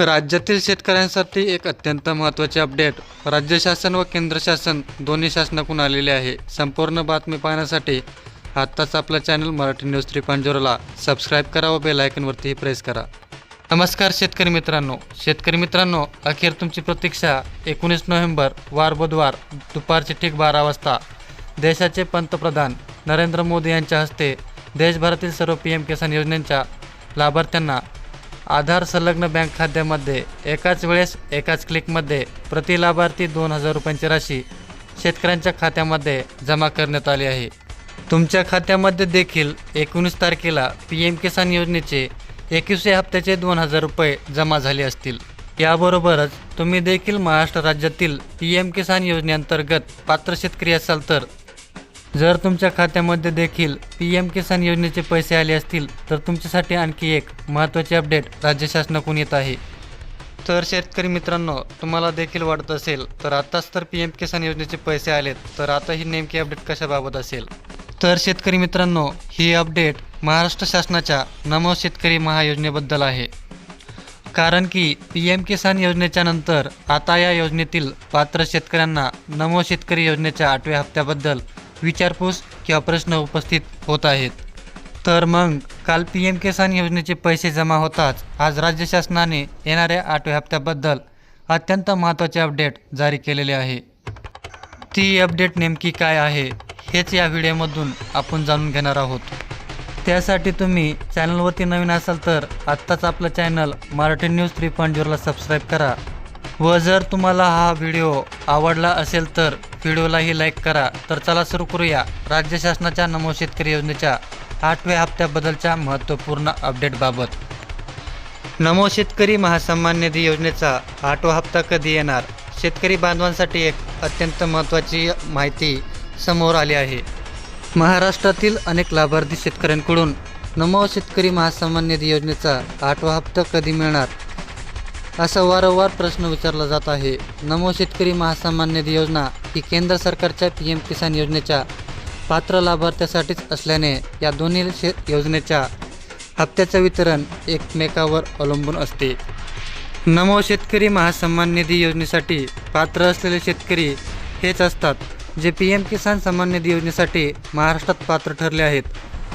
राज्यातील शेतकऱ्यांसाठी एक अत्यंत महत्त्वाचे अपडेट. राज्य शासन व केंद्र शासन दोन्ही शासनाकडून आलेले आहे. संपूर्ण बातमी पाहण्यासाठी आत्ताच आपला channel Marathi news three subscribe करा व बेल आयकनवरतीही प्रेस करा. नमस्कार शेतकरी मित्रांनो. शेतकरी मित्रांनो अखेर तुमची प्रतीक्षा. एकोणीस नोव्हेंबर वार बुधवार दुपारचे ठीक बारा वाजता. देशाचे पंतप्रधान नरेंद्र मोदी यांच्या हस्ते देशभरातील सर्व पी एम किसान योजनेच्या लाभार्थ्यांना आधार संलग्न बँक खात्यामध्ये एकाच वेळेस एकाच क्लिकमध्ये प्रति लाभार्थी दोन हजार रुपयांची राशी शेतकऱ्यांच्या खात्यामध्ये जमा करण्यात आली आहे. तुमच्या खात्यामध्ये देखील एकोणीस तारखेला पी एम किसान योजनेचे एकवीसशे हप्त्याचे दोन हजार रुपये जमा झाले असतील. याबरोबरच तुम्ही देखील महाराष्ट्र राज्यातील पी एम किसान योजनेअंतर्गत पात्र शेतकरी असाल तर जर तुमच्या खात्यामध्ये देखील पी एम किसान योजनेचे पैसे आले असतील तर तुमच्यासाठी आणखी एक महत्त्वाची अपडेट राज्य शासनाकडून येत आहे. तर शेतकरी मित्रांनो तुम्हाला देखील वाटत असेल तर आत्ताच तर पी एम किसान योजनेचे पैसे आलेत तर आता ही नेमकी अपडेट कशाबाबत असेल? तर शेतकरी मित्रांनो ही अपडेट महाराष्ट्र शासनाच्या नमो शेतकरी महायोजनेबद्दल आहे. कारण की पी एम किसान योजनेच्या नंतर आता या योजनेतील पात्र शेतकऱ्यांना नमो शेतकरी योजनेच्या आठव्या हप्त्याबद्दल विचारपूस किंवा प्रश्न उपस्थित होत आहेत. तर मग काल पी एम किसान योजनेचे पैसे जमा होताच आज राज्य शासनाने येणाऱ्या आठव्या हप्त्याबद्दल अत्यंत महत्त्वाचे अपडेट जारी केलेले आहे. ती अपडेट नेमकी काय आहे हेच या व्हिडिओमधून आपण जाणून घेणार आहोत. त्यासाठी तुम्ही चॅनलवरती नवीन असाल तर आत्ताच आपलं channel Marathi news three point झिरोला subscribe करा. व जर तुम्हाला हा व्हिडिओ आवडला असेल तर व्हिडिओलाही लाईक करा. तर चला सुरू करूया. राज्य शासनाच्या नमो शेतकरी योजनेच्या आठव्या हप्त्याबद्दलच्या महत्त्वपूर्ण अपडेटबाबत नमो शेतकरी महासन्मान निधी योजनेचा आठवा हप्ता कधी येणार? शेतकरी बांधवांसाठी एक अत्यंत महत्त्वाची माहिती समोर आली आहे. महाराष्ट्रातील अनेक लाभार्थी शेतकऱ्यांकडून नमो शेतकरी महासन्मान निधी योजनेचा आठवा हप्ता कधी मिळणार? असा वारंवार प्रश्न विचारला जात आहे. नमो शेतकरी महासन्मान निधी योजना ही केंद्र सरकारच्या पी एम किसान योजनेच्या पात्र लाभार्थ्यासाठीच असल्याने या दोन्ही शे योजनेच्या हप्त्याचं वितरण एकमेकावर अवलंबून असते. नमो शेतकरी महासन्मान निधी योजनेसाठी पात्र असलेले शेतकरी हेच असतात जे पी एम किसान सन्मान निधी योजनेसाठी महाराष्ट्रात पात्र ठरले आहेत.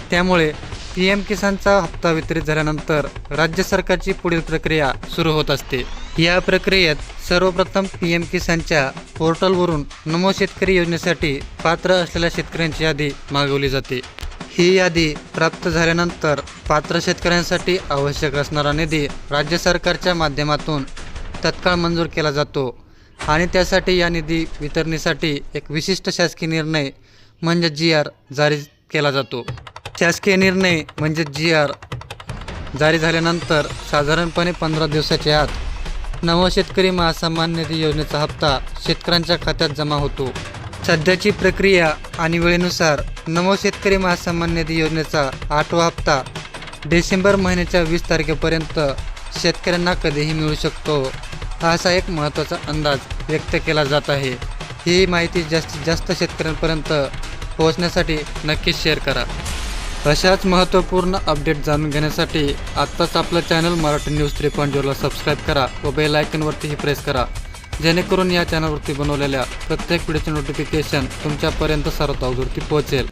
त्यामुळे पी एम किसानचा हप्ता वितरित झाल्यानंतर राज्य सरकारची पुढील प्रक्रिया सुरू होत असते. या प्रक्रियेत सर्वप्रथम पी एम किसानच्या पोर्टलवरून नमो शेतकरी योजनेसाठी पात्र असलेल्या शेतकऱ्यांची यादी मागवली जाते. ही यादी प्राप्त झाल्यानंतर पात्र शेतकऱ्यांसाठी आवश्यक असणारा निधी राज्य सरकारच्या माध्यमातून तत्काळ मंजूर केला जातो आणि त्यासाठी या निधी वितरणीसाठी एक विशिष्ट शासकीय निर्णय म्हणजे जी आर जारी केला जातो. शासकीय निर्णय म्हणजे जी आर जारी झाल्यानंतर साधारणपणे पंधरा दिवसाच्या आत नव शेतकरी महासन्मान निधी योजनेचा हप्ता शेतकऱ्यांच्या खात्यात जमा होतो. सध्याची प्रक्रिया आणि वेळेनुसार नवो शेतकरी महासन्मान निधी योजनेचा आठवा हप्ता डिसेंबर महिन्याच्या वीस तारखेपर्यंत शेतकऱ्यांना कधीही मिळू शकतो असा एक महत्त्वाचा अंदाज व्यक्त केला जात आहे. ही माहिती जास्तीत जास्त शेतकऱ्यांपर्यंत पोहोचण्यासाठी नक्कीच शेअर करा. अशाच महत्त्वपूर्ण अपडेट जाणून घेण्यासाठी आत्ताच आपलं channel Marathi news three point झिरोला subscribe करा व बेल आयकनवरतीही प्रेस करा. जेणेकरून या चॅनलवरती बनवलेल्या प्रत्येक व्हिडिओचे नोटिफिकेशन तुमच्यापर्यंत सर्वात अगोदरती पोहोचेल.